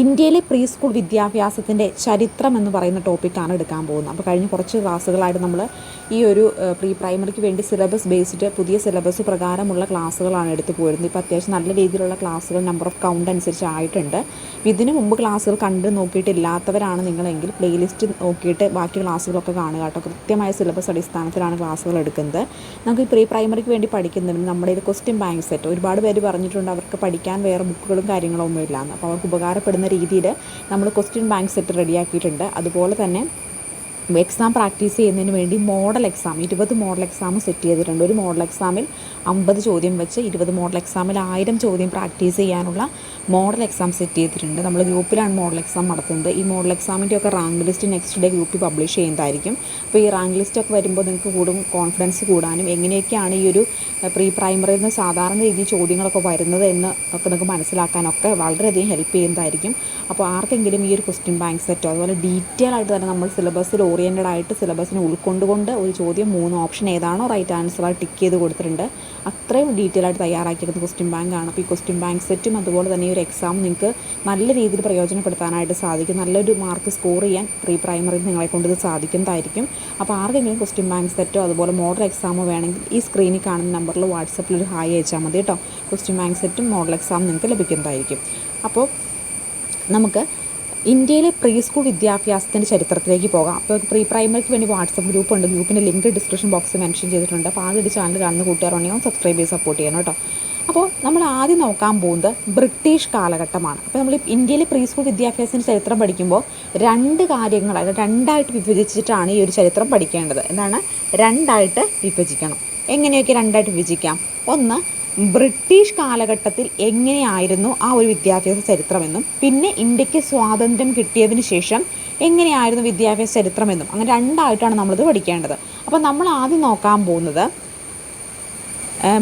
ഇന്ത്യയിലെ pre school വിദ്യാഭ്യാസത്തിന്റെ ചരിത്രം എന്ന് പറയുന്ന ടോപ്പിക്കാണ് എടുക്കാൻ പോകുന്നത്. അപ്പോൾ കഴിഞ്ഞ കുറച്ച് ക്ലാസ്സുകളായിട്ട് നമ്മൾ ഈ ഒരു പ്രീ പ്രൈമറിക്ക് വേണ്ടി സിലബസ് ബേസ്ഡ് പുതിയ സിലബസ് പ്രകാരമുള്ള ക്ലാസ്സുകളാണ് എടുത്തു പോയിരുന്നത്. ഇപ്പോൾ അത്യാവശ്യം നല്ല രീതിയിലുള്ള ക്ലാസ്സുകൾ നമ്പർ ഓഫ് കൗണ്ട് അനുസരിച്ച് ആയിട്ടുണ്ട്. ഇതിനു മുമ്പ് ക്ലാസ്സുകൾ കണ്ട് നോക്കിയിട്ടില്ലാത്തവരാണ് നിങ്ങളെങ്കിൽ പ്ലേലിസ്റ്റ് നോക്കിയിട്ട് ബാക്കി ക്ലാസ്സുകളൊക്കെ കാണുക കേട്ടോ. കൃത്യമായ സിലബസ് അടിസ്ഥാനത്തിലാണ് ക്ലാസ്സുകൾ എടുക്കുന്നത്. നമുക്ക് ഈ പ്രീ പ്രൈമറിക്ക് വേണ്ടി പഠിക്കുന്നതിന് നമ്മുടെ ഒരു ക്വസ്റ്റ്യൻ ബാങ്ക് സെറ്റ്. ഒരുപാട് പേര് പറഞ്ഞിട്ടുണ്ട് അവർക്ക് പഠിക്കാൻ വേറെ ബുക്കുകളും കാര്യങ്ങളൊന്നും ഇല്ലാന്ന്. അപ്പോൾ അവർക്ക് ഉപകാരപ്പെടുന്ന രീതിയിൽ നമ്മൾ ക്വസ്റ്റ്യൻ ബാങ്ക് സെറ്റ് റെഡിയാക്കിയിട്ടുണ്ട്. അതുപോലെ തന്നെ എക്സാം പ്രാക്ടീസ് ചെയ്യുന്നതിന് വേണ്ടി മോഡൽ എക്സാം ഇരുപത് മോഡൽ എക്സാം സെറ്റ് ചെയ്തിട്ടുണ്ട്. ഒരു മോഡൽ എക്സാമിൽ അമ്പത് ചോദ്യം വെച്ച് ഇരുപത് മോഡൽ എക്സാമിൽ ആയിരം ചോദ്യം പ്രാക്ടീസ് ചെയ്യാനുള്ള മോഡൽ എക്സാം സെറ്റ് ചെയ്തിട്ടുണ്ട്. നമ്മൾ ഗ്രൂപ്പിലാണ് മോഡൽ എക്സാം നടത്തുന്നത്. ഈ മോഡൽ എക്സാമിന്റെ ഒക്കെ റാങ്ക് ലിസ്റ്റ് നെക്സ്റ്റ് ഡേ ഗ്രൂപ്പിൽ പബ്ലിഷ് ചെയ്യുന്നതായിരിക്കും. അപ്പോൾ ഈ റാങ്ക് ലിസ്റ്റ് ഒക്കെ വരുമ്പോൾ നിങ്ങൾക്ക് കൂടും കോൺഫിഡൻസ് കൂടാനും എങ്ങനെയൊക്കെയാണ് ഈ ഒരു പ്രീ പ്രൈമറിയിൽ നിന്ന് സാധാരണ രീതിയിൽ ചോദ്യങ്ങളൊക്കെ വരുന്നത് എന്ന് ഒക്കെ നിങ്ങൾക്ക് മനസ്സിലാക്കാനൊക്കെ വളരെയധികം ഹെൽപ്പ് ചെയ്യുന്നതായിരിക്കും. അപ്പോൾ ആർക്കെങ്കിലും ഈ ഒരു ക്വസ്റ്റ്യൻ ബാങ്ക് സെറ്റോ അതുപോലെ ഡീറ്റെയിൽ ആയിട്ട് തന്നെ നമ്മൾ സിലബസിൽ ഓറിയന്റഡ് ആയിട്ട് സിലബസിനെ ഉൾക്കൊണ്ടുകൊണ്ട് ഒരു ചോദ്യം മൂന്ന് ഓപ്ഷൻ ഏതാണോ റൈറ്റ് ആൻസർ ടിക്ക് ചെയ്ത് കൊടുത്തിട്ടുണ്ട്. അത്രയും ഡീറ്റെയിൽ ആയിട്ട് തയ്യാറാക്കിയിരിക്കുന്ന ക്വസ്റ്റ്യൻ ബാങ്കാണ് അപ്പോൾ ഈ ക്വസ്റ്റ്യൻ ബാങ്ക് സെറ്റും അതുപോലെ തന്നെ ഒരു എക്സാം നിങ്ങൾക്ക് നല്ല രീതിയിൽ പ്രയോജനപ്പെടുത്താനായിട്ട് സാധിക്കും. നല്ലൊരു മാർക്ക് സ്കോർ ചെയ്യാൻ പ്രീ പ്രൈമറിയിൽ നിങ്ങളെ കൊണ്ട് ഇത് സാധിക്കുന്നതായിരിക്കും. അപ്പോൾ ആർക്കെങ്കിലും ക്വസ്റ്റ്യൻ ബാങ്ക് സെറ്റോ അതുപോലെ മോഡൽ എക്സാമോ വേണമെങ്കിൽ ഈ സ്ക്രീനിൽ കാണുന്ന നമ്പറിൽ വാട്സപ്പിൽ ഒരു ഹായ് അയച്ചാൽ മതി കേട്ടോ. ക്വസ്റ്റ്യൻ ബാങ്ക് സെറ്റും മോഡൽ എക്സാം നിങ്ങൾക്ക് ലഭിക്കുന്നതായിരിക്കും. അപ്പോൾ നമുക്ക് ഇന്ത്യയിലെ പ്രീ സ്കൂൾ വിദ്യാഭ്യാസത്തിന്റെ ചരിത്രത്തിലേക്ക് പോകാം. അപ്പോൾ പ്രീ പ്രൈമറിക്ക് വേണ്ടി വാട്സപ്പ് ഗ്രൂപ്പ് ഉണ്ട്. ഗ്രൂപ്പിന്റെ ലിങ്ക് ഡിസ്ക്രിപ്ഷൻ ബോക്സ് മെൻഷൻ ചെയ്തിട്ടുണ്ട്. അപ്പോൾ ആദ്യം ചാനൽ കാണുന്ന കൂട്ടുകാരുണ്ടെങ്കിൽ സബ്സ്ക്രൈബ് ചെയ്ത് സപ്പോർട്ട് ചെയ്യണം കേട്ടോ. അപ്പോൾ നമ്മൾ ആദ്യം നോക്കാൻ പോകുന്നത് ബ്രിട്ടീഷ് കാലഘട്ടമാണ്. അപ്പോൾ നമ്മൾ ഇന്ത്യയിലെ പ്രീ സ്കൂൾ വിദ്യാഭ്യാസത്തിന്റെ ചരിത്രം പഠിക്കുമ്പോൾ രണ്ട് കാര്യങ്ങൾ അതായത് രണ്ടായിട്ട് വിഭജിച്ചിട്ടാണ് ഈ ഒരു ചരിത്രം പഠിക്കേണ്ടത്. എന്താണ്? രണ്ടായിട്ട് വിഭജിക്കണം. എങ്ങനെയൊക്കെ രണ്ടായിട്ട് വിഭജിക്കാം? ഒന്ന് ബ്രിട്ടീഷ് കാലഘട്ടത്തിൽ എങ്ങനെയായിരുന്നു ആ ഒരു വിദ്യാഭ്യാസ ചരിത്രമെന്നും പിന്നെ ഇന്ത്യയ്ക്ക് സ്വാതന്ത്ര്യം കിട്ടിയതിന് ശേഷം എങ്ങനെയായിരുന്നു വിദ്യാഭ്യാസ ചരിത്രമെന്നും. അങ്ങനെ രണ്ടായിട്ടാണ് നമ്മളിത് പഠിക്കേണ്ടത്. അപ്പോൾ നമ്മൾ ആദ്യം നോക്കാൻ പോകുന്നത്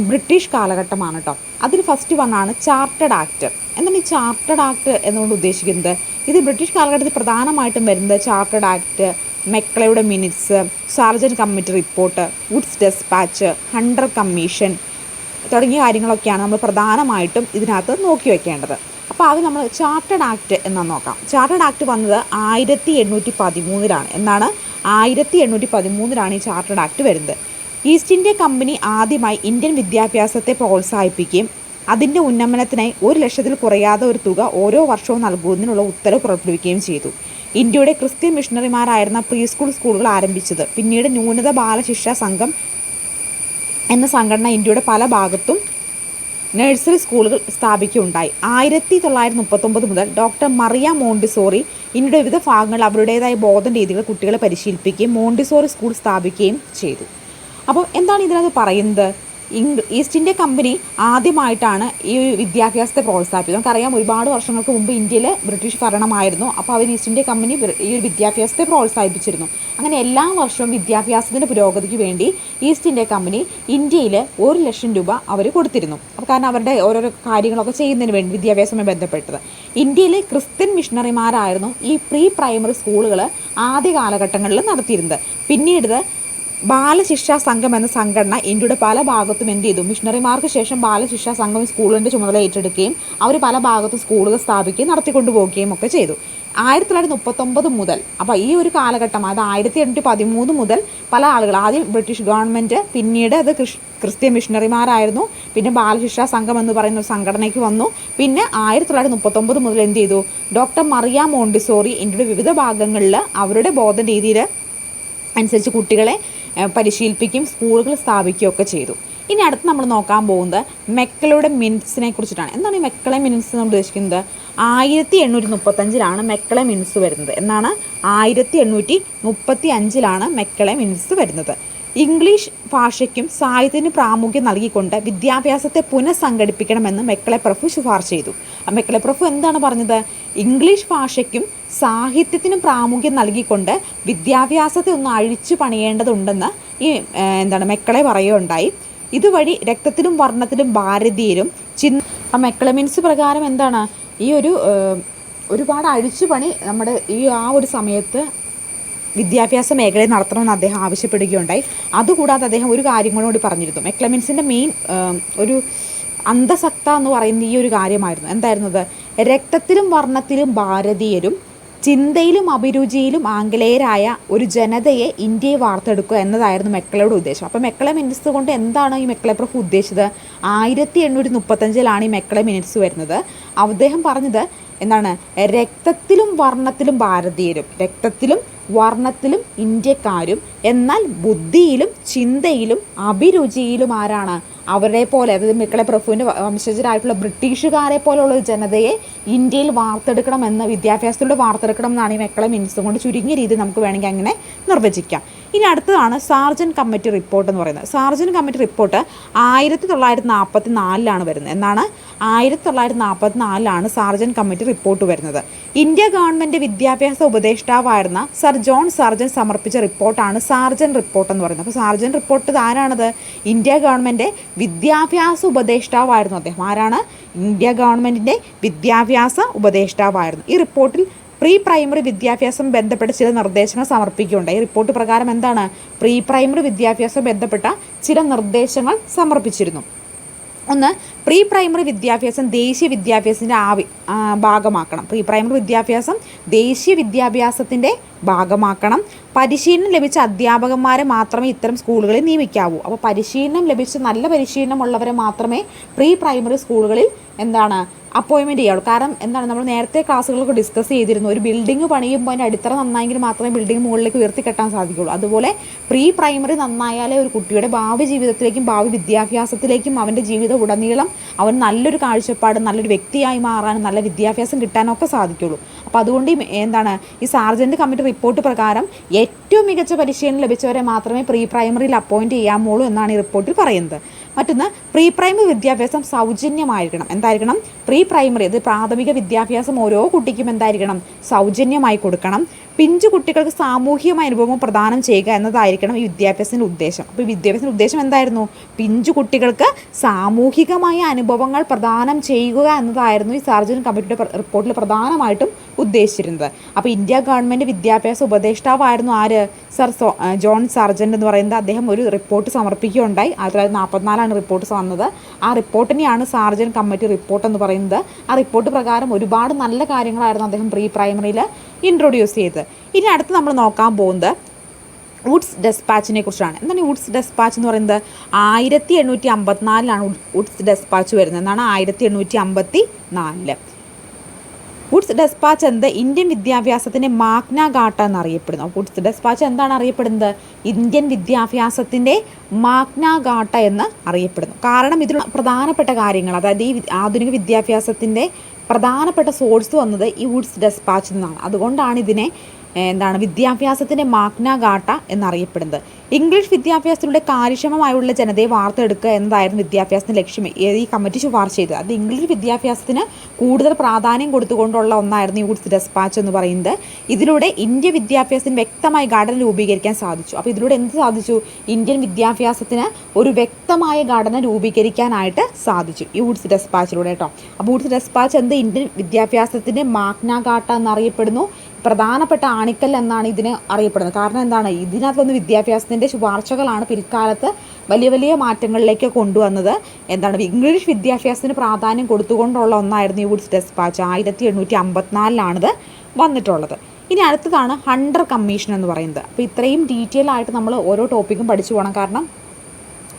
ബ്രിട്ടീഷ് കാലഘട്ടമാണ് കേട്ടോ അതിൽ ഫസ്റ്റ് വണ്ണാണ് ചാർട്ടേഡ് ആക്ട് എന്താണ് ഈ ചാർട്ടേഡ് ആക്ട് എന്നുകൊണ്ട് ഉദ്ദേശിക്കുന്നത്? ഇത് ബ്രിട്ടീഷ് കാലഘട്ടത്തിൽ പ്രധാനമായിട്ടും വരുന്നത് chartered act മെക്ലയുടെ minutes Sargent committee report Wood's despatch Hunter commission തുടങ്ങിയ കാര്യങ്ങളൊക്കെയാണ് നമ്മൾ പ്രധാനമായിട്ടും ഇതിനകത്ത് നോക്കി വെക്കേണ്ടത്. അപ്പോൾ അത് നമ്മൾ ചാർട്ടേഡ് ആക്ട് എന്നാണ് നോക്കാം. ചാർട്ടേഡ് ആക്ട് വന്നത് ആയിരത്തി എണ്ണൂറ്റി പതിമൂന്നിലാണ്. എന്നാണ് ആയിരത്തി എണ്ണൂറ്റി പതിമൂന്നിലാണ് ഈ ചാർട്ടേഡ് ആക്ട് വരുന്നത്. ഈസ്റ്റ് ഇന്ത്യ കമ്പനി ആദ്യമായി ഇന്ത്യൻ വിദ്യാഭ്യാസത്തെ പ്രോത്സാഹിപ്പിക്കുകയും അതിന്റെ ഉന്നമനത്തിനായി ഒരു ലക്ഷത്തിൽ കുറയാതെ ഒരു തുക ഓരോ വർഷവും നൽകുന്നതിനുള്ള ഉത്തരവ് പുറപ്പെടുവിക്കുകയും ചെയ്തു. ഇന്ത്യയുടെ ക്രിസ്ത്യൻ മിഷണറിമാരായിരുന്ന പ്രീ സ്കൂൾ സ്കൂളുകൾ ആരംഭിച്ചത്. പിന്നീട് ന്യൂനത ബാലശിക്ഷാ സംഘം എന്ന സംഘടന ഇന്ത്യയുടെ പല ഭാഗത്തും നഴ്സറി സ്കൂളുകൾ സ്ഥാപിക്കുകയുണ്ടായി. ആയിരത്തി തൊള്ളായിരത്തി മുപ്പത്തൊമ്പത് മുതൽ ഡോക്ടർ മറിയ മോണ്ടിസോറി ഇന്ത്യയുടെ വിവിധ ഭാഗങ്ങളിൽ അവരുടേതായ ബോധന രീതികൾ കുട്ടികളെ പരിശീലിപ്പിക്കുകയും മോണ്ടിസോറി സ്കൂൾ സ്ഥാപിക്കുകയും ചെയ്തു. അപ്പോൾ എന്താണ് ഇതിനകത്ത് പറയുന്നത്? ഈസ്റ്റ് ഇന്ത്യ കമ്പനി ആദ്യമായിട്ടാണ് ഈ വിദ്യാഭ്യാസത്തെ പ്രോത്സാഹിപ്പിച്ചത്. നമുക്കറിയാം ഒരുപാട് വർഷങ്ങൾക്ക് മുമ്പ് ഇന്ത്യയിൽ ബ്രിട്ടീഷ് ഭരണമായിരുന്നു. അപ്പോൾ അവർ ഈസ്റ്റ് ഇന്ത്യ കമ്പനി ഈ ഒരു വിദ്യാഭ്യാസത്തെ പ്രോത്സാഹിപ്പിച്ചിരുന്നു. അങ്ങനെ എല്ലാ വർഷവും വിദ്യാഭ്യാസത്തിന്റെ പുരോഗതിക്ക് വേണ്ടി ഈസ്റ്റ് ഇന്ത്യ കമ്പനി ഇന്ത്യയിൽ ഒരു ലക്ഷം രൂപ അവർ കൊടുത്തിരുന്നു. അപ്പോൾ കാരണം അവരുടെ ഓരോരോ കാര്യങ്ങളൊക്കെ ചെയ്യുന്നതിന് വേണ്ടി വിദ്യാഭ്യാസവുമായി ബന്ധപ്പെട്ടത്. ഇന്ത്യയിലെ ക്രിസ്ത്യൻ മിഷണറിമാരായിരുന്നു ഈ പ്രീ പ്രൈമറി സ്കൂളുകൾ ആദ്യ കാലഘട്ടങ്ങളിൽ നടത്തിയിരുന്നത്. പിന്നീട് ബാലശിക്ഷാ സംഘം എന്ന സംഘടന ഇന്ത്യയുടെ പല ഭാഗത്തും എന്ത് ചെയ്തു? മിഷണറിമാർക്ക് ശേഷം ബാലശിക്ഷാ സംഘം സ്കൂളിന്റെ ചുമതല ഏറ്റെടുക്കുകയും അവർ പല ഭാഗത്തും സ്കൂളുകൾ സ്ഥാപിക്കുകയും നടത്തിക്കൊണ്ടുപോവുകയും ഒക്കെ ചെയ്തു. ആയിരത്തി തൊള്ളായിരത്തി മുപ്പത്തൊമ്പത് മുതൽ അപ്പോൾ ഈ ഒരു കാലഘട്ടം അത് ആയിരത്തി എണ്ണൂറ്റി പതിമൂന്ന് മുതൽ പല ആളുകൾ ആദ്യം ബ്രിട്ടീഷ് ഗവൺമെന്റ് പിന്നീട് അത് ക്രിസ് ക്രിസ്ത്യൻ മിഷണറിമാരായിരുന്നു പിന്നെ ബാലശിക്ഷാ സംഘം എന്ന് പറയുന്ന ഒരു സംഘടനയ്ക്ക് വന്നു. പിന്നെ ആയിരത്തി തൊള്ളായിരത്തി മുപ്പത്തൊമ്പത് മുതൽ എന്ത് ചെയ്തു? ഡോക്ടർ മറിയ മോണ്ടിസോറി ഇന്ത്യയുടെ വിവിധ ഭാഗങ്ങളിൽ അവരുടെ ബോധ രീതിയിൽ അനുസരിച്ച് കുട്ടികളെ ഏഹ്, പരിശീലിപ്പിക്കുകയും സ്കൂളുകൾ സ്ഥാപിക്കുകയും ഒക്കെ ചെയ്തു. ഇനി അടുത്ത് നമ്മൾ നോക്കാൻ പോകുന്നത് മെക്കളുടെ മിനിറ്റ്സിനെ കുറിച്ചിട്ടാണ്. എന്താണ് ഈ മെക്കളെ മിനിറ്റ്സ് എന്ന് ഉദ്ദേശിക്കുന്നത്? ആയിരത്തി എണ്ണൂറ്റി മുപ്പത്തഞ്ചിലാണ് മെക്കളെ മിനിറ്റ്സ് വരുന്നത്. എന്നാണ് ആയിരത്തി എണ്ണൂറ്റി മുപ്പത്തി അഞ്ചിലാണ് മെക്കളെ മിനിറ്റ്സ് വരുന്നത്. ഇംഗ്ലീഷ് ഭാഷയ്ക്കും സാഹിത്യത്തിന് പ്രാമുഖ്യം നൽകിക്കൊണ്ട് വിദ്യാഭ്യാസത്തെ പുനഃസംഘടിപ്പിക്കണമെന്ന് മെക്കളെ പ്രഭു ശുപാർശ ചെയ്തു. മെക്കളെ പ്രഭു എന്താണ് പറഞ്ഞത്? ഇംഗ്ലീഷ് ഭാഷയ്ക്കും സാഹിത്യത്തിനും പ്രാമുഖ്യം നൽകിക്കൊണ്ട് വിദ്യാഭ്യാസത്തെ ഒന്ന് അഴിച്ചു പണിയേണ്ടതുണ്ടെന്ന് ഈ എന്താണ് മെക്കളെ പറയുകയുണ്ടായി. ഇതുവഴി രക്തത്തിലും വർണത്തിലും ഭാരതീയരും ചിന് മെക്കളെ മീൻസ് പ്രകാരം എന്താണ്? ഈ ഒരു ഒരുപാട് അഴിച്ചു പണി നമ്മുടെ ഈ ആ ഒരു സമയത്ത് വിദ്യാഭ്യാസ മേഖലയിൽ നടത്തണമെന്ന് അദ്ദേഹം ആവശ്യപ്പെടുകയുണ്ടായി. അതുകൂടാതെ അദ്ദേഹം ഒരു കാര്യം കൂടി പറഞ്ഞിരുന്നു. മെക്ലമിൻസിന്റെ മെയിൻ ഒരു അന്ധസക്ത എന്ന് പറയുന്ന ഈ ഒരു കാര്യമായിരുന്നു. എന്തായിരുന്നത്? രക്തത്തിലും വർണത്തിലും ഭാരതീയരും ചിന്തയിലും അഭിരുചിയിലും ആംഗലേയരായ ഒരു ജനതയെ ഇന്ത്യയെ വാർത്തെടുക്കുക എന്നതായിരുന്നു മെക്കളയുടെ ഉദ്ദേശം. അപ്പോൾ മെക്കളെ മിനിറ്റ്സ് കൊണ്ട് എന്താണ് ഈ മെക്കളെ പ്രഭു ഉദ്ദേശിച്ചത്? ആയിരത്തി എണ്ണൂറ്റി മുപ്പത്തഞ്ചിലാണ് ഈ മെക്കളെ മിനിറ്റ്സ് വരുന്നത്. അദ്ദേഹം പറഞ്ഞത് എന്താണ് രക്തത്തിലും വർണത്തിലും ഭാരതീയരും രക്തത്തിലും വർണത്തിലും ഇന്ത്യക്കാരും എന്നാൽ ബുദ്ധിയിലും ചിന്തയിലും അഭിരുചിയിലും ആരാണ്? അവരെ പോലെ അതായത് മിക്കളെ പ്രഭുവിന്റെ വംശജരായിട്ടുള്ള ബ്രിട്ടീഷുകാരെ പോലുള്ള ഒരു ജനതയെ ഇന്ത്യയിൽ വാർത്തെടുക്കണം എന്ന് വിദ്യാഭ്യാസത്തിലൂടെ വാർത്തെടുക്കണം എന്നാണ് ഈ മെക്കളെ മിനിറ്റ്സ് കൊണ്ട് ചുരുങ്ങിയ രീതി നമുക്ക് വേണമെങ്കിൽ അങ്ങനെ നിർവചിക്കാം. ഇനി അടുത്തതാണ് സാർജൻ കമ്മിറ്റി റിപ്പോർട്ട് എന്ന് പറയുന്നത്. സാർജൻ കമ്മിറ്റി റിപ്പോർട്ട് ആയിരത്തി തൊള്ളായിരത്തി നാൽപ്പത്തി നാലിലാണ് വരുന്നത്. എന്നാണ് ആയിരത്തി തൊള്ളായിരത്തി നാൽപ്പത്തി നാലിലാണ് സാർജൻ കമ്മിറ്റി റിപ്പോർട്ട് വരുന്നത്. ഇന്ത്യ ഗവൺമെന്റ് വിദ്യാഭ്യാസ ഉപദേഷ്ടാവായിരുന്ന സർ ജോൺ സാർജൻ സമർപ്പിച്ച റിപ്പോർട്ടാണ് സാർജൻ റിപ്പോർട്ട് എന്ന് പറയുന്നത്. അപ്പോൾ സാർജൻ റിപ്പോർട്ട് ആരാണത്? ഇന്ത്യ ഗവൺമെന്റ് വിദ്യാഭ്യാസ ഉപദേഷ്ടാവായിരുന്നു അദ്ദേഹം. ആരാണ്? ഇന്ത്യ ഗവൺമെന്റിന്റെ വിദ്യാഭ്യാസ ഉപദേഷ്ടാവായിരുന്നു. ഈ റിപ്പോർട്ടിൽ പ്രീ പ്രൈമറി വിദ്യാഭ്യാസം ബന്ധപ്പെട്ട ചില നിർദ്ദേശങ്ങൾ സമർപ്പിക്കുകയുണ്ടായി. ഈ റിപ്പോർട്ട് പ്രകാരം എന്താണ്? പ്രീ പ്രൈമറി വിദ്യാഭ്യാസം ബന്ധപ്പെട്ട ചില നിർദ്ദേശങ്ങൾ സമർപ്പിച്ചിരുന്നു. ഒന്ന് പ്രീ പ്രൈമറി വിദ്യാഭ്യാസം ദേശീയ വിദ്യാഭ്യാസത്തിന്റെ ആവി ഭാഗമാക്കണം. പ്രീ പ്രൈമറി വിദ്യാഭ്യാസം ദേശീയ വിദ്യാഭ്യാസത്തിന്റെ ഭാഗമാക്കണം. പരിശീലനം ലഭിച്ച അധ്യാപകന്മാരെ മാത്രമേ ഇത്തരം സ്കൂളുകളിൽ നിയമിക്കാവൂ. അപ്പോൾ പരിശീലനം ലഭിച്ച നല്ല പരിശീലനമുള്ളവരെ മാത്രമേ പ്രീ പ്രൈമറി സ്കൂളുകളിൽ എന്താണ്? അപ്പോയിൻമെന്റ് ചെയ്യാവുള്ളൂ കാരണം എന്താണ് നമ്മൾ നേരത്തെ ക്ലാസ്സുകളൊക്കെ ഡിസ്കസ് ചെയ്തിരുന്നു. ഒരു ബിൽഡിംഗ് പണിയുമ്പോൾ അതിന്റെ അടിത്തറ നന്നായെങ്കിൽ മാത്രമേ ബിൽഡിംഗ് മുകളിലേക്ക് ഉയർത്തി കെട്ടാൻ സാധിക്കുള്ളൂ. അതുപോലെ പ്രീ പ്രൈമറി നന്നായാലേ ഒരു കുട്ടിയുടെ ഭാവി ജീവിതത്തിലേക്കും ഭാവി വിദ്യാഭ്യാസത്തിലേക്കും അവന്റെ ജീവിത ഉടനീളം അവൻ നല്ലൊരു കാഴ്ചപ്പാട് നല്ലൊരു വ്യക്തിയായി മാറാനും നല്ല വിദ്യാഭ്യാസം കിട്ടാനൊക്കെ സാധിക്കുള്ളൂ. അപ്പോൾ അതുകൊണ്ട് എന്താണ് ഈ സാർജന്റ് കമ്മിറ്റി റിപ്പോർട്ട് പ്രകാരം ഏറ്റവും മികച്ച പരിശീലനം ലഭിച്ചവരെ മാത്രമേ പ്രീ പ്രൈമറിയിൽ അപ്പോയിന്റ് ചെയ്യാമുള്ളൂ എന്നാണ് ഈ റിപ്പോർട്ടിൽ പറയുന്നത്. മറ്റൊന്ന് പ്രീ പ്രൈമറി വിദ്യാഭ്യാസം സൗജന്യമായിരിക്കണം. എന്തായിരിക്കണം? പ്രീ പ്രൈമറി അത് പ്രാഥമിക വിദ്യാഭ്യാസം ഓരോ കുട്ടിക്കും എന്തായിരിക്കണം? സൗജന്യമായി കൊടുക്കണം. പിഞ്ചു കുട്ടികൾക്ക് സാമൂഹികമായ അനുഭവം പ്രദാനം ചെയ്യുക എന്നതായിരിക്കണം ഈ വിദ്യാഭ്യാസത്തിന്റെ ഉദ്ദേശം. അപ്പോൾ വിദ്യാഭ്യാസത്തിന്റെ ഉദ്ദേശം എന്തായിരുന്നു? പിഞ്ചു കുട്ടികൾക്ക് സാമൂഹികമായ അനുഭവങ്ങൾ പ്രദാനം ചെയ്യുക എന്നതായിരുന്നു ഈ സാർജൻ കമ്മിറ്റിയുടെ റിപ്പോർട്ടിൽ പ്രധാനമായിട്ടും ഉദ്ദേശിച്ചിരുന്നത്. അപ്പോൾ ഇന്ത്യ ഗവൺമെന്റ് വിദ്യാഭ്യാസ ഉപദേഷ്ടാവായിരുന്നു ആര്? സർ ജോൺ സർജൻ എന്ന് പറയുന്നത് അദ്ദേഹം ഒരു റിപ്പോർട്ട് സമർപ്പിക്കുകയുണ്ടായി. ആയിരത്തി തൊള്ളായിരത്തി നാൽപ്പത്തിനാലാണ് റിപ്പോർട്ട് വന്നത്. ആ റിപ്പോർട്ടിനെയാണ് സാർജൻ കമ്മിറ്റി റിപ്പോർട്ട് എന്ന് പറയുന്നത്. ആ റിപ്പോർട്ട് പ്രകാരം ഒരുപാട് നല്ല കാര്യങ്ങളായിരുന്നു അദ്ദേഹം പ്രീ പ്രൈമറിയിൽ ഇൻട്രൊഡ്യൂസ് ചെയ്തത് ഇനി അടുത്ത് നമ്മൾ നോക്കാൻ പോകുന്നത് വുഡ്സ് ഡെസ്പാച്ചിനെ കുറിച്ചാണ്. എന്താണ് വുഡ്സ് ഡെസ്പാച്ച് എന്ന് പറയുന്നത്? ആയിരത്തി എണ്ണൂറ്റി അമ്പത്തിനാലിലാണ് വുഡ്സ് ഡെസ്പാച്ച് വരുന്നത്. എന്നാണ് ആയിരത്തി എണ്ണൂറ്റി അമ്പത്തി നാലിൽ വുഡ്സ് ഡെസ്പാച്ച് എന്ത് ഇന്ത്യൻ വിദ്യാഭ്യാസത്തിന്റെ മാഗ്ന ഗാട്ട എന്നറിയപ്പെടുന്നു. വുഡ്സ് ഡെസ്പാച്ച് എന്താണ് അറിയപ്പെടുന്നത്? ഇന്ത്യൻ വിദ്യാഭ്യാസത്തിന്റെ മാഗ്ന ഗാട്ട എന്ന് അറിയപ്പെടുന്നു. കാരണം ഇതിൽ പ്രധാനപ്പെട്ട കാര്യങ്ങൾ അതായത് ഈ ആധുനിക വിദ്യാഭ്യാസത്തിന്റെ പ്രധാനപ്പെട്ട സോഴ്സ് വന്നത് ഈ വുഡ്സ് ഡെസ്പാച്ച് നിന്നാണ്. അതുകൊണ്ടാണ് ഇതിനെ എന്താണ് വിദ്യാഭ്യാസത്തിന്റെ മാഗ്നാഘാട്ട എന്നറിയപ്പെടുന്നത്. ഇംഗ്ലീഷ് വിദ്യാഭ്യാസത്തിലൂടെ കാര്യക്ഷമമായുള്ള ജനതയെ വാർത്തെടുക്കുക എന്നതായിരുന്നു വിദ്യാഭ്യാസത്തിന്റെ ലക്ഷ്യം. ഈ കമ്മിറ്റി ശുപാർശ ചെയ്തത്. അത് ഇംഗ്ലീഷ് വിദ്യാഭ്യാസത്തിന് കൂടുതൽ പ്രാധാന്യം കൊടുത്തുകൊണ്ടുള്ള ഒന്നായിരുന്നു ഈ ഗുഡ്സ് ഡെസ്പാച്ച് എന്ന് പറയുന്നത്. ഇതിലൂടെ ഇന്ത്യ വിദ്യാഭ്യാസത്തിന് വ്യക്തമായ ഘടന രൂപീകരിക്കാൻ സാധിച്ചു. അപ്പോൾ ഇതിലൂടെ എന്ത് സാധിച്ചു? ഇന്ത്യൻ വിദ്യാഭ്യാസത്തിന് ഒരു വ്യക്തമായ ഘടന രൂപീകരിക്കാനായിട്ട് സാധിച്ചു ഈ ഗുഡ്സ് ഡെസ്പാച്ചിലൂടെ കേട്ടോ. അപ്പോൾ ഗുഡ്സ് ഡെസ്പാച്ച് എന്ത് ഇന്ത്യൻ വിദ്യാഭ്യാസത്തിന്റെ മാഗ്നാഘാട്ട എന്നറിയപ്പെടുന്നു? പ്രധാനപ്പെട്ട ആണിക്കൽ എന്നാണ് ഇതിന് അറിയപ്പെടുന്നത്. കാരണം എന്താണ്? ഇതിനകത്ത് വന്ന് വിദ്യാഭ്യാസത്തിന്റെ ശുപാർശകളാണ് പിൽക്കാലത്ത് വലിയ വലിയ മാറ്റങ്ങളിലേക്ക് കൊണ്ടുവന്നത്. എന്താണ്? ഇംഗ്ലീഷ് വിദ്യാഭ്യാസത്തിന് പ്രാധാന്യം കൊടുത്തുകൊണ്ടുള്ള ഒന്നായിരുന്നു ഈ വുഡ്സ് ഡെസ്പാച്ച് ആയിരത്തി എണ്ണൂറ്റി അമ്പത്തിനാലിലാണിത് വന്നിട്ടുള്ളത്. ഇനി അടുത്തതാണ് ഹണ്ടർ കമ്മീഷൻ എന്ന് പറയുന്നത്. അപ്പോൾ ഇത്രയും ഡീറ്റെയിൽ ആയിട്ട് നമ്മൾ ഓരോ ടോപ്പിക്കും പഠിച്ചു പോകണം കാരണം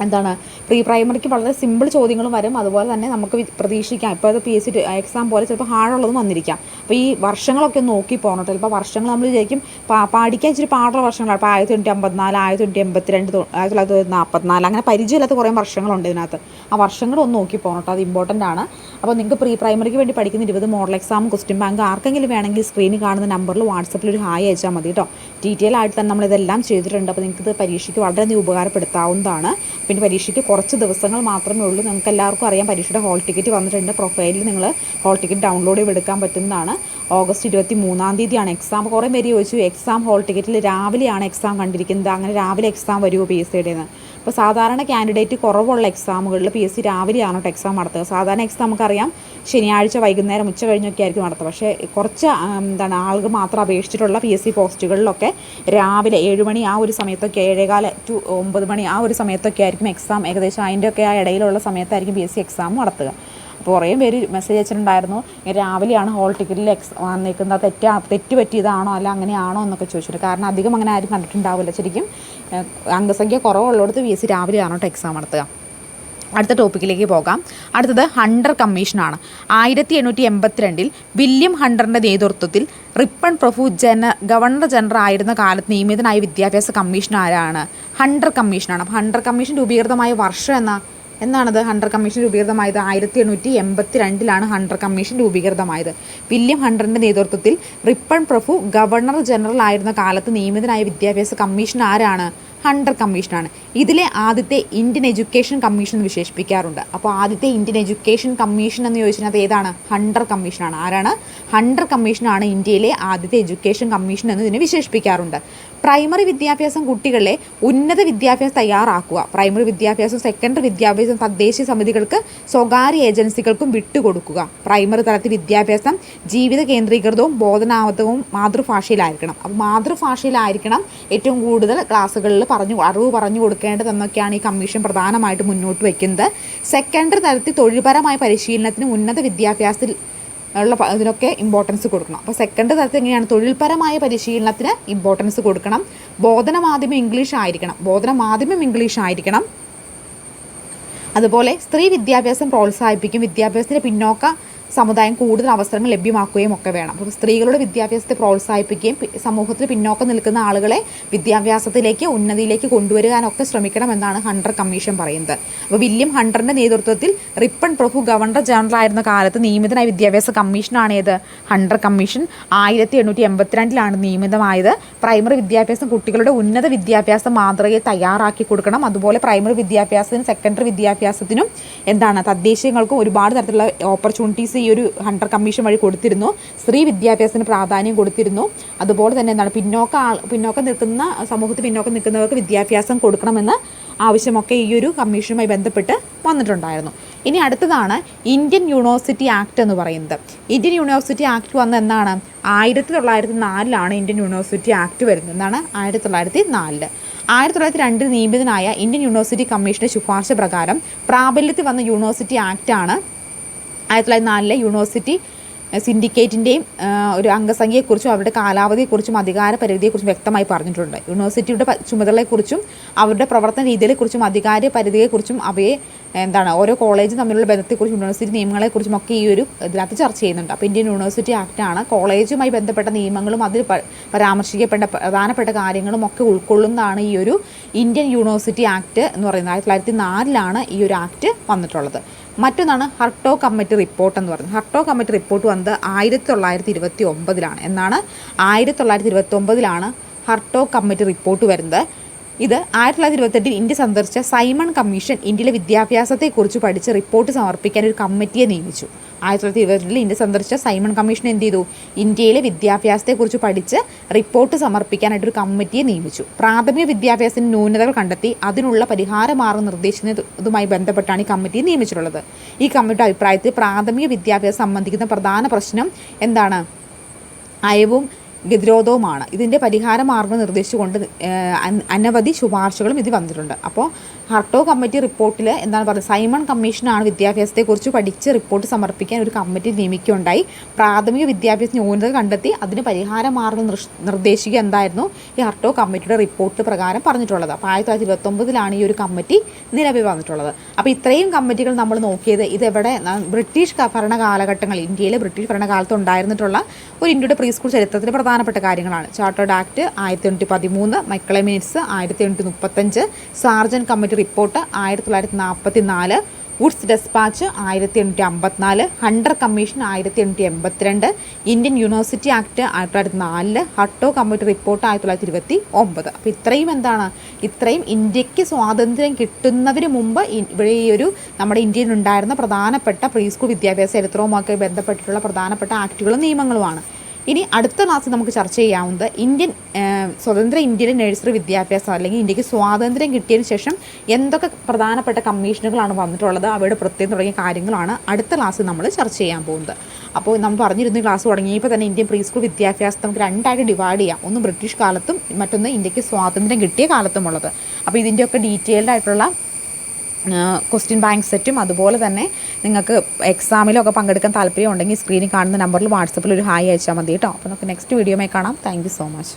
എന്താണ്? പ്രീ പ്രൈമറിക്ക് വളരെ സിമ്പിൾ ചോദ്യങ്ങളും വരും. അതുപോലെ തന്നെ നമുക്ക് പ്രതീക്ഷിക്കാം. ഇപ്പോൾ അത് പി എസ് സി എക്സാം പോലെ ചിലപ്പോൾ ഹാർഡുള്ളതും വന്നിരിക്കാം. അപ്പോൾ ഈ വർഷങ്ങളൊക്കെ നോക്കി പോകണം ചിലപ്പോൾ വർഷങ്ങൾ നമ്മൾ വിചാരിക്കും പാടിക്കാൻ ഇച്ചിരി പാടുള്ള വർഷങ്ങളാണ്. അപ്പോൾ ആയിരത്തി തൊണ്ണൂറ്റി അമ്പത്തിനാല് ആയിരത്തി തൊണ്ണൂറ്റി എൺപത്തിരണ്ട് ആയിരത്തി തൊള്ളായിരത്തി നാൽപ്പത്തിനാല് അങ്ങനെ പരിചയമില്ലാത്ത കുറേ വർഷങ്ങളുണ്ട് ഇതിനകത്ത്. ആ വർഷങ്ങളൊന്ന് നോക്കി പോകണം അത് ഇമ്പോർട്ടന്റ് ആണ്. അപ്പോൾ നിങ്ങൾക്ക് പ്രീ പ്രൈമറിക്ക് വേണ്ടി പഠിക്കുന്ന ഇരുപത് മോഡൽ എക്സാം ക്വസ്റ്റ്യൻ ബാങ്ക് ആർക്കെങ്കിലും വേണമെങ്കിൽ സ്ക്രീനിൽ കാണുന്ന നമ്പറിൽ വാട്സപ്പിൽ ഒരു ഹായ് അയച്ചാൽ മതി കേട്ടോ. ഡീറ്റെയിൽ ആയിട്ട് തന്നെ നമ്മളിതെല്ലാം ചെയ്തിട്ടുണ്ട്. അപ്പോൾ നിങ്ങൾക്ക് ഇത് പരീക്ഷയ്ക്ക് വളരെയധികം ഉപകാരപ്പെടുത്താവുന്നതാണ്. പിന്നെ പരീക്ഷയ്ക്ക് കുറച്ച് ദിവസങ്ങൾ മാത്രമേ ഉള്ളൂ. നിങ്ങൾക്ക് എല്ലാവർക്കും അറിയാം പരീക്ഷയുടെ ഹോൾ ടിക്കറ്റ് വന്നിട്ടുണ്ട്. പ്രൊഫൈലിൽ നിങ്ങൾ ഹോൾ ടിക്കറ്റ് ഡൗൺലോഡ് ചെയ്ത് എടുക്കാൻ പറ്റുന്നതാണ്. ഓഗസ്റ്റ് ഇരുപത്തി മൂന്നാം തീയതിയാണ് എക്സാം കുറേ പേര് ചോദിച്ചു എക്സാം ഹോൾ ടിക്കറ്റിൽ രാവിലെയാണ് എക്സാം കണ്ടിരിക്കുന്നത്. അങ്ങനെ രാവിലെ എക്സാം വരുമോ പി എസ് സിയുടേന്ന് അപ്പോൾ സാധാരണ കാൻഡിഡേറ്റ് കുറവുള്ള എക്സാമുകളിൽ പി എസ് സി രാവിലെയാണ് കേട്ടോ എക്സാം നടത്തുക. സാധാരണ എക്സാം നമുക്കറിയാം ശനിയാഴ്ച വൈകുന്നേരം ഉച്ച കഴിഞ്ഞൊക്കെ ആയിരിക്കും നടത്തുക. പക്ഷേ കുറച്ച് എന്താണ് ആൾക്ക് മാത്രം അപേക്ഷിച്ചിട്ടുള്ള പി എസ് സി പോസ്റ്റുകളിലൊക്കെ രാവിലെ ഏഴ് മണി ആ ഒരു സമയത്തൊക്കെ ഏഴേകാല ടു ഒമ്പത് മണി ആ ഒരു സമയത്തൊക്കെ ആയിരിക്കും എക്സാം ഏകദേശം അതിന്റെയൊക്കെ ആ ഇടയിലുള്ള സമയത്തായിരിക്കും പി എസ് സി എക്സാം നടത്തുക. കുറേ പേര് മെസ്സേജ് അയച്ചിട്ടുണ്ടായിരുന്നു. രാവിലെയാണ് ഹോൾ ടിക്കറ്റിൽ എക്സ് വന്നേക്കുന്നത്. തെറ്റാ തെറ്റ് പറ്റിയതാണോ? അല്ല അങ്ങനെയാണോ എന്നൊക്കെ ചോദിച്ചിട്ട്. കാരണം അധികം അങ്ങനെ ആരും കണ്ടിട്ടുണ്ടാവില്ല ശരിക്കും. അംഗസംഖ്യ കുറവുള്ളിടത്ത് പി എസ് സി രാവിലെയാണോ എക്സാം നടത്തുക. അടുത്ത ടോപ്പിക്കിലേക്ക് പോകാം. അടുത്തത് ഹണ്ടർ കമ്മീഷനാണ് ആയിരത്തി എണ്ണൂറ്റി എൺപത്തിരണ്ടിൽ വില്യം ഹണ്ടറിന്റെ നേതൃത്വത്തിൽ റിപ്പൺ പ്രഭു ജന ഗവർണർ ജനറൽ ആയിരുന്ന കാലത്ത് നിയമിതനായ വിദ്യാഭ്യാസ കമ്മീഷൻ ആരാണ്? ഹണ്ടർ കമ്മീഷനാണ് അപ്പോൾ ഹണ്ടർ കമ്മീഷൻ രൂപീകൃതമായ വർഷം എന്ന? എന്നാണത് ഹണ്ടർ കമ്മീഷൻ രൂപീകൃതമായത്. ആയിരത്തി എണ്ണൂറ്റി എൺപത്തി രണ്ടിലാണ് ഹണ്ടർ കമ്മീഷൻ രൂപീകൃതമായത്. വില്യം ഹണ്ടറിന്റെ നേതൃത്വത്തിൽ റിപ്പൺ പ്രഭു ഗവർണർ ജനറൽ ആയിരുന്ന കാലത്ത് നിയമിതനായ വിദ്യാഭ്യാസ കമ്മീഷൻ ആരാണ്? ഹണ്ടർ കമ്മീഷനാണ്. ഇതിലെ ആദ്യത്തെ ഇന്ത്യൻ എഡ്യൂക്കേഷൻ കമ്മീഷൻ എന്ന് വിശേഷിപ്പിക്കാറുണ്ട്. അപ്പോൾ ആദ്യത്തെ ഇന്ത്യൻ എഡ്യൂക്കേഷൻ കമ്മീഷൻ എന്ന് ചോദിച്ചാൽ അത് ഏതാണ്? ഹണ്ടർ കമ്മീഷനാണ് ആരാണ്? ഹണ്ടർ കമ്മീഷനാണ് ഇന്ത്യയിലെ ആദ്യത്തെ എഡ്യൂക്കേഷൻ കമ്മീഷൻ എന്ന് ഇതിനെ വിശേഷിപ്പിക്കാറുണ്ട്. പ്രൈമറി വിദ്യാഭ്യാസം കുട്ടികളെ ഉന്നത വിദ്യാഭ്യാസം തയ്യാറാക്കുക. പ്രൈമറി വിദ്യാഭ്യാസം സെക്കൻഡറി വിദ്യാഭ്യാസം തദ്ദേശീയ സമിതികൾക്ക് സ്വകാര്യ ഏജൻസികൾക്കും വിട്ടുകൊടുക്കുക. പ്രൈമറി തലത്തിൽ വിദ്യാഭ്യാസം ജീവിത കേന്ദ്രീകൃതവും ബോധനാവതവും മാതൃഭാഷയിലായിരിക്കണം. അപ്പോൾ മാതൃഭാഷയിലായിരിക്കണം ഏറ്റവും കൂടുതൽ ക്ലാസ്സുകളിൽ പറഞ്ഞു അറിവ് പറഞ്ഞു കൊടുക്കേണ്ടതെന്നൊക്കെയാണ് ഈ കമ്മീഷൻ പ്രധാനമായിട്ട് മുന്നോട്ട് വയ്ക്കുന്നത് സെക്കൻഡറി തലത്തിൽ തൊഴിൽപരമായ പരിശീലനത്തിന് ഉന്നത വിദ്യാഭ്യാസത്തിൽ ഉള്ള ഇതിനൊക്കെ ഇമ്പോർട്ടൻസ് കൊടുക്കണം. അപ്പോൾ സെക്കൻഡ് തലത്തിൽ എങ്ങനെയാണ്? തൊഴിൽപരമായ പരിശീലനത്തിന് ഇമ്പോർട്ടൻസ് കൊടുക്കണം. ബോധന മാധ്യമം ഇംഗ്ലീഷ് ആയിരിക്കണം. ബോധന മാധ്യമം ഇംഗ്ലീഷ് ആയിരിക്കണം. അതുപോലെ സ്ത്രീ വിദ്യാഭ്യാസം പ്രോത്സാഹിപ്പിക്കും. വിദ്യാഭ്യാസത്തിന് പിന്നോക്ക സമുദായം കൂടുതൽ അവസരങ്ങൾ ലഭ്യമാക്കുകയും ഒക്കെ വേണം. അപ്പോൾ സ്ത്രീകളുടെ വിദ്യാഭ്യാസത്തെ പ്രോത്സാഹിപ്പിക്കുകയും സമൂഹത്തിൽ പിന്നോക്കം നിൽക്കുന്ന ആളുകളെ വിദ്യാഭ്യാസത്തിലേക്ക് ഉന്നതിയിലേക്ക് കൊണ്ടുവരുവാനൊക്കെ ശ്രമിക്കണം എന്നാണ് ഹണ്ടർ കമ്മീഷൻ പറയുന്നത്. അപ്പോൾ വില്യം ഹണ്ടറിന്റെ നേതൃത്വത്തിൽ റിപ്പൺ പ്രഭു ഗവർണർ ജനറൽ ആയിരുന്ന കാലത്ത് നിയമിതനായ വിദ്യാഭ്യാസ കമ്മീഷനാണ് ഏത്? Hunter commission. ആയിരത്തി എണ്ണൂറ്റി എൺപത്തിരണ്ടിലാണ് നിയമിതമായത്. പ്രൈമറി വിദ്യാഭ്യാസം കുട്ടികളുടെ ഉന്നത വിദ്യാഭ്യാസ മാതൃകയെ തയ്യാറാക്കി കൊടുക്കണം. അതുപോലെ പ്രൈമറി വിദ്യാഭ്യാസത്തിനും സെക്കൻഡറി വിദ്യാഭ്യാസത്തിനും എന്താണ് തദ്ദേശീയങ്ങൾക്കും ഒരുപാട് തരത്തിലുള്ള ഓപ്പർച്യൂണിറ്റീസ് ഈ ഒരു ഹണ്ടർ കമ്മീഷൻ വഴി കൊടുത്തിരുന്നു. സ്ത്രീ വിദ്യാഭ്യാസത്തിന് പ്രാധാന്യം കൊടുത്തിരുന്നു. അതുപോലെ തന്നെ എന്താണ് പിന്നോക്ക ആൾ പിന്നോക്കം നിൽക്കുന്ന സമൂഹത്തിൽ പിന്നോക്കം നിൽക്കുന്നവർക്ക് വിദ്യാഭ്യാസം കൊടുക്കണമെന്ന് ആവശ്യമൊക്കെ ഈ ഒരു കമ്മീഷനുമായി ബന്ധപ്പെട്ട് വന്നിട്ടുണ്ടായിരുന്നു. ഇനി അടുത്തതാണ് ഇന്ത്യൻ യൂണിവേഴ്സിറ്റി ആക്ട് എന്ന് പറയുന്നത്. ഇന്ത്യൻ യൂണിവേഴ്സിറ്റി ആക്ട് വന്ന എന്നാണ്? ആയിരത്തി തൊള്ളായിരത്തി നാലിലാണ് ഇന്ത്യൻ യൂണിവേഴ്സിറ്റി ആക്ട് വരുന്നത്. എന്നാണ് ആയിരത്തി തൊള്ളായിരത്തി നാലിൽ ആയിരത്തി തൊള്ളായിരത്തി രണ്ടിൽ നിയമിതനായ ഇന്ത്യൻ യൂണിവേഴ്സിറ്റി കമ്മീഷന്റെ ശുപാർശ പ്രകാരം പ്രാബല്യത്തിൽ വന്ന യൂണിവേഴ്സിറ്റി ആക്ടാണ് ആയിരത്തി തൊള്ളായിരത്തി നാലിലെ യൂണിവേഴ്സിറ്റി സിൻഡിക്കേറ്റിന്റെയും ഒരു അംഗസംഖ്യയെക്കുറിച്ചും അവരുടെ കാലാവധിയെക്കുറിച്ചും അധികാര പരിധിയെക്കുറിച്ചും വ്യക്തമായി പറഞ്ഞിട്ടുണ്ട്. യൂണിവേഴ്സിറ്റിയുടെ ചുമതലയെക്കുറിച്ചും അവരുടെ പ്രവർത്തന രീതികളെക്കുറിച്ചും അധികാര പരിധിയെക്കുറിച്ചും അവയെ എന്താണ് ഓരോ കോളേജും തമ്മിലുള്ള ബന്ധത്തെക്കുറിച്ചും യൂണിവേഴ്സിറ്റി നിയമങ്ങളെക്കുറിച്ചും ഒക്കെ ഈ ഒരു ഇതിനകത്ത് ചർച്ച ചെയ്യുന്നുണ്ട്. അപ്പോൾ ഇന്ത്യൻ യൂണിവേഴ്സിറ്റി ആക്റ്റാണ് കോളേജുമായി ബന്ധപ്പെട്ട നിയമങ്ങളും അതിൽ പരാമർശിക്കപ്പെട്ട പ്രധാനപ്പെട്ട കാര്യങ്ങളും ഒക്കെ ഉൾക്കൊള്ളുന്നതാണ് ഈ ഒരു ഇന്ത്യൻ യൂണിവേഴ്സിറ്റി ആക്ട് എന്ന് പറയുന്നത്. ആയിരത്തി തൊള്ളായിരത്തി നാലിലാണ് ഈ ഒരു ആക്ട് വന്നിട്ടുള്ളത്. മറ്റൊന്നാണ് ഹർട്ടോ കമ്മിറ്റി റിപ്പോർട്ട് എന്ന് പറയുന്നത്. ഹർട്ടോ കമ്മിറ്റി റിപ്പോർട്ട് വന്നത് ആയിരത്തി തൊള്ളായിരത്തി ഇരുപത്തി ഒമ്പതിലാണ് എന്നാണ് ആയിരത്തി തൊള്ളായിരത്തി ഇരുപത്തി ഒമ്പതിലാണ് ഹർട്ടോ കമ്മിറ്റി റിപ്പോർട്ട് വരുന്നത്. ഇത് ആയിരത്തി തൊള്ളായിരത്തി ഇരുപത്തെട്ടിൽ ഇന്ത്യ സന്ദർശിച്ച സൈമൺ കമ്മീഷൻ ഇന്ത്യയിലെ വിദ്യാഭ്യാസത്തെക്കുറിച്ച് പഠിച്ച് റിപ്പോർട്ട് സമർപ്പിക്കാൻ ഒരു കമ്മിറ്റിയെ നിയമിച്ചു. ആയിരത്തി തൊള്ളായിരത്തി ഇരുപത്തെട്ടിൽ ഇന്ത്യ സന്ദർശിച്ച സൈമൺ കമ്മീഷൻ എന്ത് ചെയ്തു? ഇന്ത്യയിലെ വിദ്യാഭ്യാസത്തെക്കുറിച്ച് പഠിച്ച് റിപ്പോർട്ട് സമർപ്പിക്കാനായിട്ട് ഒരു കമ്മിറ്റിയെ നിയമിച്ചു. പ്രാഥമിക വിദ്യാഭ്യാസത്തിന് ന്യൂനതകൾ കണ്ടെത്തി അതിനുള്ള പരിഹാര മാർഗം നിർദ്ദേശിക്കുന്നതുമായി ബന്ധപ്പെട്ടാണ് ഈ കമ്മിറ്റിയെ നിയമിച്ചിട്ടുള്ളത്. ഈ കമ്മിറ്റിയുടെ അഭിപ്രായത്തിൽ പ്രാഥമിക വിദ്യാഭ്യാസം സംബന്ധിക്കുന്ന പ്രധാന പ്രശ്നം എന്താണ്? അയവും ഗതിരോധവുമാണ്. ഇതിന്റെ പരിഹാര മാർഗം നിർദ്ദേശിച്ചുകൊണ്ട് അനവധി ശുപാർശകളും ഇത് വന്നിട്ടുണ്ട്. അപ്പോൾ ഹർട്ടോ കമ്മിറ്റി റിപ്പോർട്ടിൽ എന്താണ് പറയുന്നത് സൈമൺ കമ്മീഷനാണ് വിദ്യാഭ്യാസത്തെക്കുറിച്ച് പഠിച്ച് റിപ്പോർട്ട് സമർപ്പിക്കാൻ ഒരു കമ്മിറ്റി നിയമിക്കുകയുണ്ടായി. പ്രാഥമിക വിദ്യാഭ്യാസ ന്യൂനത കണ്ടെത്തി അതിന് പരിഹാര മാർഗം നിർ- നിർദ്ദേശിക്കുക എന്തായിരുന്നു? ഈ ഹർട്ടോ കമ്മിറ്റിയുടെ റിപ്പോർട്ട് പ്രകാരം പറഞ്ഞിട്ടുള്ളത്. അപ്പോൾ ആയിരത്തി തൊള്ളായിരത്തി ഇരുപത്തൊമ്പതിലാണ് ഈ ഒരു കമ്മിറ്റി നിലവിൽ വന്നിട്ടുള്ളത്. അപ്പോൾ ഇത്രയും കമ്മിറ്റികൾ നമ്മൾ നോക്കിയത് ഇതെവിടെ? ബ്രിട്ടീഷ് ഭരണകാലഘട്ടങ്ങൾ ഇന്ത്യയിലെ ബ്രിട്ടീഷ് ഭരണകാലത്ത് ഉണ്ടായിരുന്നിട്ടുള്ള ഒരു ഇന്ത്യയുടെ പ്രീ സ്കൂൾ ചരിത്രത്തിലെ പ്രധാനപ്പെട്ട കാര്യങ്ങളാണ്. ചാർട്ടേഡ് ആക്ട് ആയിരത്തി എണ്ണൂറ്റി പതിമൂന്ന് മൈക്കളെ മിനിറ്റ്സ് ആയിരത്തി എണ്ണൂറ്റി മുപ്പത്തഞ്ച് സാർജൻ കമ്മിറ്റി റിപ്പോർട്ട് ആയിരത്തി തൊള്ളായിരത്തി നാൽപ്പത്തി നാല് വുഡ്സ് ഡെസ്പാച്ച് ആയിരത്തി എണ്ണൂറ്റി അമ്പത്തിനാല് ഹണ്ടർ കമ്മീഷൻ ആയിരത്തി എണ്ണൂറ്റി എൺപത്തിരണ്ട് ഇന്ത്യൻ യൂണിവേഴ്സിറ്റി ആക്ട് ആയിരത്തി തൊള്ളായിരത്തി നാലിൽ ഹട്ടോ കമ്മിറ്റി റിപ്പോർട്ട് ആയിരത്തി തൊള്ളായിരത്തി ഇരുപത്തി ഒമ്പത് അപ്പോൾ ഇത്രയും എന്താണ്? ഇത്രയും ഇന്ത്യയ്ക്ക് സ്വാതന്ത്ര്യം കിട്ടുന്നതിന് മുമ്പ് ഇവിടെ ഈ ഒരു നമ്മുടെ ഇന്ത്യയിൽ ഉണ്ടായിരുന്ന പ്രധാനപ്പെട്ട പ്രീ സ്കൂൾ വിദ്യാഭ്യാസ ചരിത്രവുമൊക്കെ ബന്ധപ്പെട്ടിട്ടുള്ള പ്രധാനപ്പെട്ട ആക്റ്റുകളും നിയമങ്ങളുമാണ്. ഇനി അടുത്ത ക്ലാസ്സിൽ നമുക്ക് ചർച്ച ചെയ്യാവുന്നത് ഇന്ത്യൻ സ്വതന്ത്ര ഇന്ത്യയിലെ നഴ്സറി വിദ്യാഭ്യാസം അല്ലെങ്കിൽ ഇന്ത്യയ്ക്ക് സ്വാതന്ത്ര്യം കിട്ടിയതിന് ശേഷം എന്തൊക്കെ പ്രധാനപ്പെട്ട കമ്മീഷനുകളാണ് വന്നിട്ടുള്ളത് അവയുടെ പ്രത്യേകം തുടങ്ങിയ കാര്യങ്ങളാണ് അടുത്ത ക്ലാസ്സിൽ നമ്മൾ ചർച്ച ചെയ്യാൻ പോകുന്നത്. അപ്പോൾ നമ്മൾ പറഞ്ഞിരുന്നു ക്ലാസ് തുടങ്ങിയപ്പോൾ തന്നെ ഇന്ത്യൻ പ്രീ സ്കൂൾ വിദ്യാഭ്യാസം നമുക്ക് രണ്ടായിട്ട് ഡിവൈഡ് ചെയ്യാം. ഒന്ന് ബ്രിട്ടീഷ് കാലത്തും മറ്റൊന്ന് ഇന്ത്യയ്ക്ക് സ്വാതന്ത്ര്യം കിട്ടിയ കാലത്തുമുള്ളത് അപ്പോൾ ഇതിന്റെയൊക്കെ ഡീറ്റെയിൽഡ് ആയിട്ടുള്ള ക്വസ്റ്റ്യൻ ബാങ്ക് സെറ്റും അതുപോലെ തന്നെ നിങ്ങൾക്ക് എക്സാമിലൊക്കെ പങ്കെടുക്കാൻ താല്പര്യം ഉണ്ടെങ്കിൽ സ്ക്രീനിൽ കാണുന്ന നമ്പറിൽ വാട്സപ്പിൽ ഒരു ഹായ് അയച്ചാൽ മതി കേട്ടോ. അപ്പോൾ നമുക്ക് നെക്സ്റ്റ് വീഡിയോമായി കാണാം. Thank so much